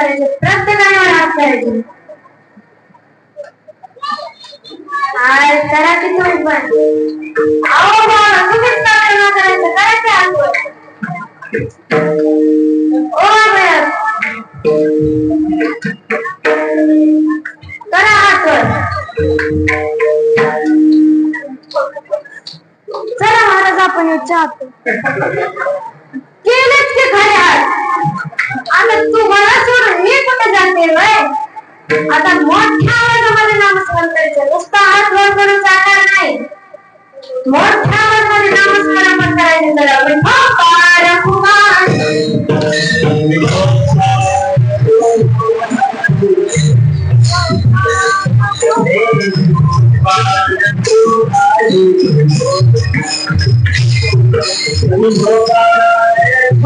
करायचे प्रत्येकाने हात करायचे हाय करा की तुम्ही पण अहो बाबा तुम्हीच प्रार्थना करायचं करायचं हात ओ करा हात चला, महाराज आपण चहा आता मोठ्या आवाजामध्ये नामस्मरण करायचं नुसता हात वर करून चालणार नाही मोठ्या आवाजामध्ये नामस्मरण पण करायचं तर आपण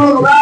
ओंकार